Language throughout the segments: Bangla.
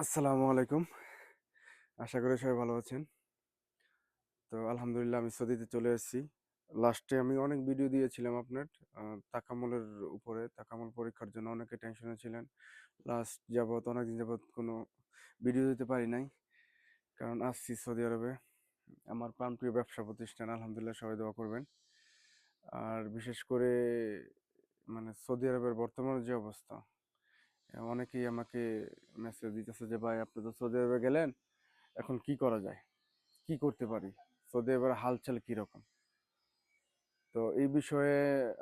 আসসালামু আলাইকুম। আশা করি সবাই ভালো আছেন। তো আলহামদুলিল্লাহ আমি সৌদিতে চলে এসেছি। লাস্টে আমি অনেক ভিডিও দিয়েছিলাম আপনার তাকামলের উপরে, তাকামল পরীক্ষার জন্য অনেকে টেনশনে ছিলেন। লাস্ট যাবত অনেকদিন যাবৎ কোনো ভিডিও দিতে পারি নাই। কারণ আসছি সৌদি আরবে। আমার প্রাণপ্রিয় ব্যবসা প্রতিষ্ঠান, আলহামদুলিল্লাহ সবাই দোয়া করবেন। আর বিশেষ করে মানে সৌদি আরবের বর্তমানে যে অবস্থা অনেকেই আমাকে মেসেজ দিতেছে যে, ভাই, আপনি তো সৌদি আরবে গেলেন, এখন কি করা যায়? কি করতে পারি? সৌদি আরবের হালচাল কীরকম তো এই বিষয়ে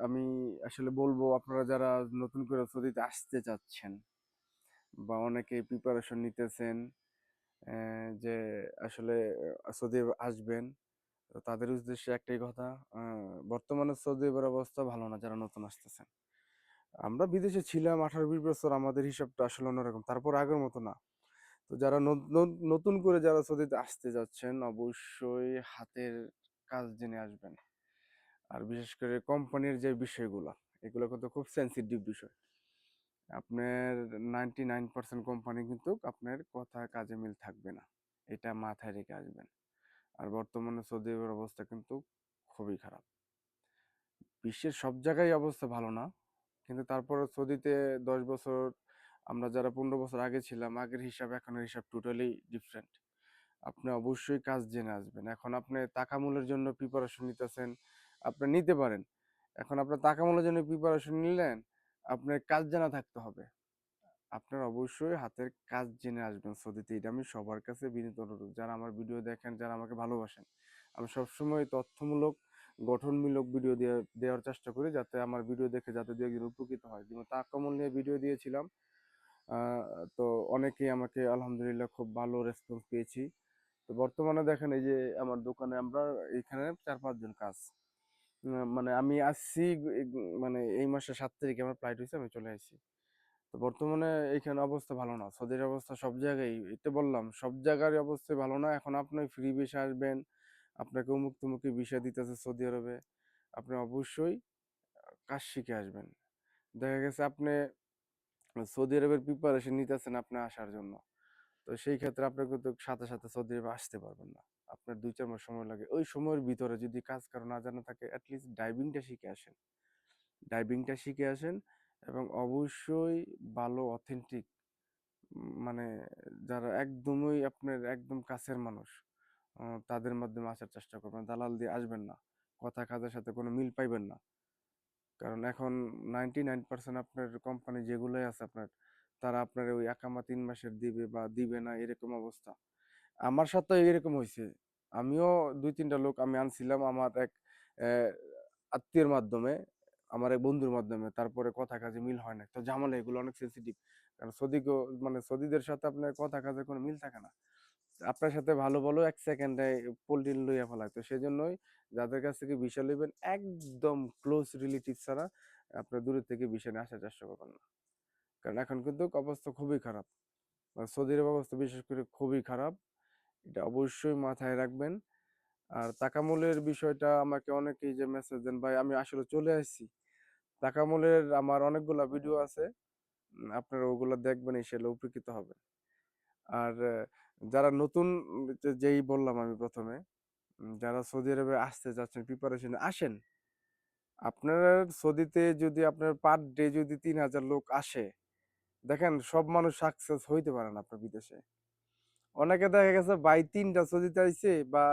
আমি আসলে বলব, আপনারা যারা নতুন করে সৌদিতে আসতে চাচ্ছেন বা অনেকে প্রিপারেশন নিতেছেন যে আসলে সৌদি আসবেন, তো তাদের উদ্দেশ্যে একটাই কথা বর্তমানে সৌদি আরবের অবস্থা ভালো না যারা নতুন আসতেছেন। আমরা বিদেশে ছিলাম আঠারো বিশ বছর আমাদের হিসাবটা আসলে অন্যরকম। তারপর আগের মতো না। তো যারা নতুন করে যারা সৌদিতে আসতে যাচ্ছেন, অবশ্যই হাতের কাজ জেনে আসবেন। আর বিশেষ করে কোম্পানির যে বিষয়গুলো, এগুলো কিন্তু খুব সেন্সিটিভ বিষয়। আপনার নাইনটি নাইন পার্সেন্ট কোম্পানি কিন্তু আপনার কথা কাজে মিল থাকবে না। এটা মাথায় রেখে আসবেন। আর বর্তমানে সৌদি আরবের অবস্থা কিন্তু খুবই খারাপ। বিশ্বের সব জায়গায় অবস্থা ভালো না। কিন্তু তারপর সৌদিতে দশ বছর, আমরা যারা পনেরো বছর আগে ছিলাম, আগের হিসাব, এখনের হিসাব টোটালি ডিফারেন্ট আপনি অবশ্যই কাজ জেনে আসবেন। এখন আপনি তাকামূলের জন্য প্রিপারেশন নিতেছেন, আপনি নিতে পারেন। এখন আপনার তাকামূলের জন্য প্রিপারেশন নিলেন, আপনার কাজ জানা থাকতে হবে। আপনার অবশ্যই হাতের কাজ জেনে আসবেন সৌদিতে। এটা আমি সবার কাছে বিনীত অনুরোধ। যারা আমার ভিডিও দেখেন, যারা আমাকে ভালোবাসেন, আমি সবসময় তথ্যমূলক গঠনমূলক ভিডিও দেওয়ার চেষ্টা করি যাতে আমার ভিডিও দেখে যাতে দু একজন উপকৃত হয়। যেমন তাকামূল নিয়ে ভিডিও দিয়েছিলাম তো অনেকেই আমাকে আলহামদুলিল্লাহ খুব ভালো রেসপন্স পেয়েছি। তো বর্তমানে দেখেন এই যে আমার দোকানে আমরা এখানে চার পাঁচজন কাজ। মানে আমি আসছি মানে এই মাসের সাত তারিখে আমার ফ্লাইট হয়েছে, আমি চলে আসছি। তো বর্তমানে এখানে অবস্থা ভালো না, সৌদির অবস্থা সব জায়গায় এটা বললাম, সব জায়গার অবস্থা ভালো না। এখন আপনি ফ্রি ভিসা আসবেন আপনাকে উমুক তুমুকি ভিসা দিতেছে সৌদি আরবে, আপনি অবশ্যই কাজ শিখে আসবেন। দেখা গেছে আপনি, সৌদি আরবের প্রিপারেশন নিতেছেন আপনি আসার জন্য। তো সেই ক্ষেত্রে আপনি কিন্তু সাথে সাথে সৌদি আরবে আসতে পারবেন না। আপনার দুই, চার মাস সময় লাগে। ওই সময়ের ভিতরে যদি কাজ কারও না জানা থাকে অ্যাটলিস্ট ডাইভিংটা শিখে আসেন। ডাইভিংটা শিখে আসেন এবং অবশ্যই ভালো অথেন্টিক মানে যারা একদমই আপনার একদম কাছের মানুষ তাদের মাধ্যমে আসার চেষ্টা করবেন। দালাল দিয়ে আসবেন না। কথা কাজের সাথে কোনো মিল পাইবেন না। কারণ এখন নাইনটি নাইন পার্সেন্ট আপনার কোম্পানি যেগুলোই আছে আপনার, তারা আপনার ওই একামা তিন মাসের দিবে বা দিবে না, এরকম অবস্থা। আমার সাথে এরকম হয়েছে আমিও দুই তিনটা লোক আমি আনছিলাম আমার এক আত্মীয়ের মাধ্যমে, আমার এক বন্ধুর মাধ্যমে। তারপরে কথা কাজে মিল হয় না তো ঝামেলা এগুলো অনেক সেন্সিটিভ কারণ সৌদিকে মানে সৌদিদের সাথে আপনার কথা কাজে কোনো মিল থাকে না। আপনার সাথে ভালো ভালো এক সেকেন্ডে পোল্ট্রি লইয়া ফেলায়। তো সেই জন্যই যাদের কাছ থেকে বিষয় নেবেন একদম ক্লোজ রিলেটিভ ছাড়া আপনার দূরের থেকে বিষয় নিয়ে আসার চেষ্টা করবেন না। কারণ এখন কিন্তু অবস্থা খুবই খারাপ। মানে সৌদি আরব অবস্থা বিশেষ করে খুবই খারাপ। এটা অবশ্যই মাথায় রাখবেন। আর তাকামুলের বিষয়টা আমাকে অনেকেই যে মেসেজ দেন, ভাই, আমি আসলে চলে আসছি। তাকামুলের আমার অনেকগুলো ভিডিও আছে। আপনারা ওগুলো দেখবেন ইনশাল্লাহ উপকৃত হবেন। আর যারা নতুন যেই বললাম আমি প্রথমে যারা সৌদি আরবে আসতে যাচ্ছেন প্রিপারেশনে আসেন। আপনার সৌদিতে যদি আপনার পার ডে যদি তিন হাজার লোক আসে, দেখেন সব মানুষ সাকসেস হইতে পারে না আপনার বিদেশে। অনেকে দেখা গেছে বাই তিনটা সৌদিতে আইছে বা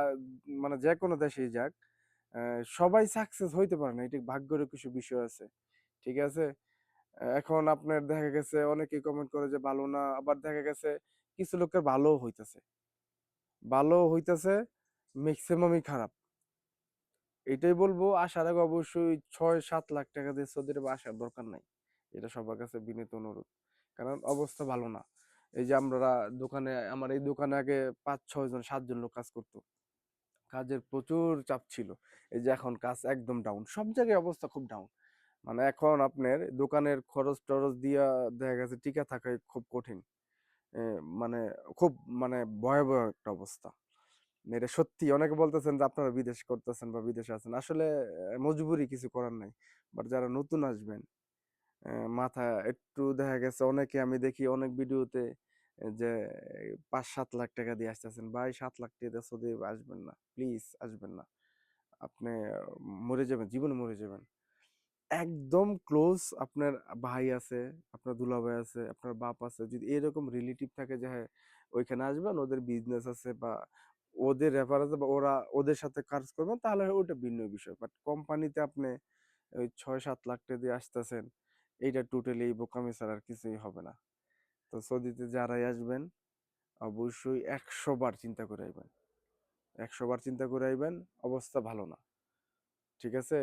মানে যে কোনো দেশেই যাক সবাই সাকসেস হইতে পারে না। এটা ভাগ্যের কিছু বিষয় আছে, ঠিক আছে? এখন আপনার দেখা গেছে, অনেকেই কমেন্ট করে যে, ভালো না। আবার দেখা গেছে কিছু লোকের ভালো হইতেছে। ভালো হইতেছে ম্যাক্সিমামই খারাপ। এটাই বলব আসার আগে অবশ্যই ছয় সাত লাখ টাকা দিয়ে সৌদি আরবে আসার দরকার নাই। এটা সবার কাছে বিনীত অনুরোধ। কারণ অবস্থা ভালো না। এই যে আমরা দোকানে, আমার এই দোকানে আগে পাঁচ ছয় জন, সাতজন লোক কাজ করতো। কাজের প্রচুর চাপ ছিল। এই যে এখন কাজ একদম ডাউন সব জায়গায় অবস্থা খুব ডাউন মানে এখন আপনার দোকানের খরচ টরচ দিয়া দেখা গেছে টিকা থাকাই খুব কঠিন। মানে খুব মানে ভয়াবহ একটা অবস্থা। এটা সত্যি অনেকে বলতেছেন যে, আপনারা বিদেশ করতেছেন বা বিদেশে আছেন। আসলে মজবুরি কিছু করার নাই। বাট যারা নতুন আসবেন মাথা একটু দেখা গেছে, অনেকে আমি দেখি অনেক ভিডিওতে যে পাঁচ সাত লাখ টাকা দিয়ে আসতেছেন, ভাই, সাত লাখ টাকা দিয়ে সৌদি আসবেন না, প্লিজ আসবেন না। আপনি মরে যাবেন, জীবনে মরে যাবেন। একদম ক্লোজ আপনার ভাই আছে, আপনার দুলাভাই আছে, আপনার বাপ আছে। যদি এরকম রিলেটিভ থাকে যে হ্যাঁ ওইখানে আসবেন ওদের বিজনেস আছে বা ওদের রেফারেন্সে বা ওরা ওদের সাথে কাজ করবেন তাহলে ওটা ভিন্ন বিষয়। বাট কোম্পানিতে আপনি ওই ছয় সাত লাখ টাকা দিয়ে আসতেছেন, এইটা টোটালি এই বোকামি ছাড়া আর কিছুই হবে না। তো সৌদিতে যারাই আসবেন, অবশ্যই একশো বার চিন্তা করে আইবেন। একশো বার চিন্তা করে আইবেন, অবস্থা ভালো না। ঠিক আছে?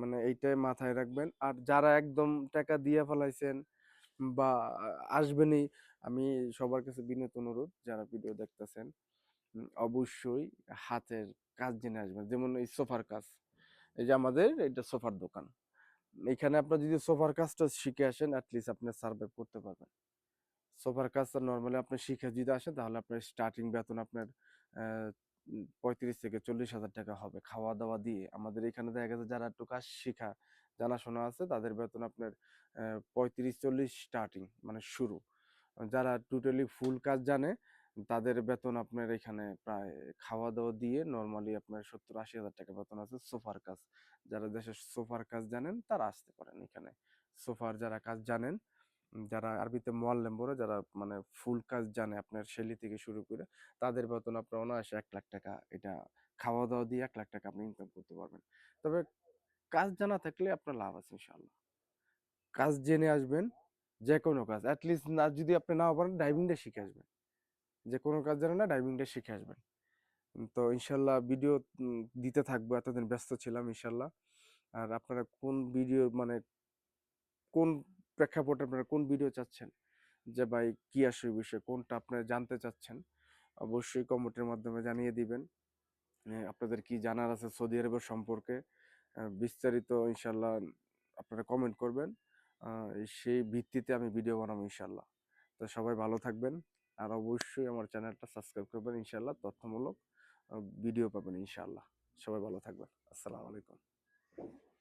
মানে এইটাই মাথায় রাখবেন। আর যারা একদম টাকা দিয়ে ফেলাইছেন বা আসবেনই, আমি সবার কাছে বিনীত অনুরোধ, যারা ভিডিও দেখতেছেন অবশ্যই হাতের কাজ জেনে আসবেন। যেমন এই সোফার কাজ। এই যে আমাদের এটা সোফার দোকান। এখানে আপনার যদি সোফার কাজটা শিখে আসেন অ্যাটলিস্ট আপনি সার্ভাইভ করতে পারবেন। সোফার কাজটা নর্মালি আপনি শিখে যদি আসেন, তাহলে আপনার স্টার্টিং বেতন আপনার পঁয়ত্রিশ থেকে চল্লিশ হাজার টাকা হবে খাওয়া দাওয়া দিয়ে। আমাদের এখানে দেখা গেছে যারা একটু কাজ শিখা জানাশোনা আছে, তাদের বেতন আপনার পঁয়ত্রিশ চল্লিশ স্টার্টিং মানে শুরু। যারা টোটালি ফুল কাজ জানে, তাদের বেতন আপনার এখানে প্রায় খাওয়া দাওয়া দিয়ে নর্মালি আপনার সত্তর আশি হাজার টাকা বেতন আছে সোফার কাজ। যারা দেশের সোফার কাজ জানেন, তারা আসতে পারেন এখানে। সোফার যারা কাজ জানেন যারা আরবিতে মোয়াল্লেম বলে, যারা মানে ফুল কাজ জানে আপনার শেলি থেকে শুরু করে, তাদের বেতন আপনার অনায়াসে এক লাখ টাকা এটা খাওয়া দাওয়া দিয়ে এক লাখ টাকা আপনি ইনকাম করতে পারবেন। তবে কাজ জানা থাকলে আপনার লাভ আছে ইনশাল্লাহ কাজ জেনে আসবেন যে কোনো কাজ অ্যাটলিস্ট না, যদি আপনি নাও পারেন ড্রাইভিংটা শিখে আসবেন। যে কোনো কাজ জানেন না ড্রাইভিংটা শিখে আসবেন। তো ইনশাল্লাহ ভিডিও দিতে থাকব, এতদিন ব্যস্ত ছিলাম ইনশাল্লাহ আর আপনারা কোন ভিডিও মানে কোন প্রেক্ষাপটে আপনারা কোন ভিডিও চাচ্ছেন? যে ভাই কি আসে বিষয়ে? কোনটা আপনারা জানতে চাচ্ছেন? অবশ্যই কমেন্টের মাধ্যমে জানিয়ে দিবেন। আপনাদের কি জানার আছে সৌদি আরবের সম্পর্কে? বিস্তারিত ইনশাল্লাহ আপনারা কমেন্ট করবেন। সেই ভিত্তিতে আমি ভিডিও বানাবো ইনশাল্লাহ। তো সবাই ভালো থাকবেন। আর অবশ্যই আমার চ্যানেলটা সাবস্ক্রাইব করবেন ইনশাল্লাহ। তথ্যমূলক ভিডিও পাবেন ইনশাল্লাহ। সবাই ভালো থাকবেন। আসসালামু আলাইকুম।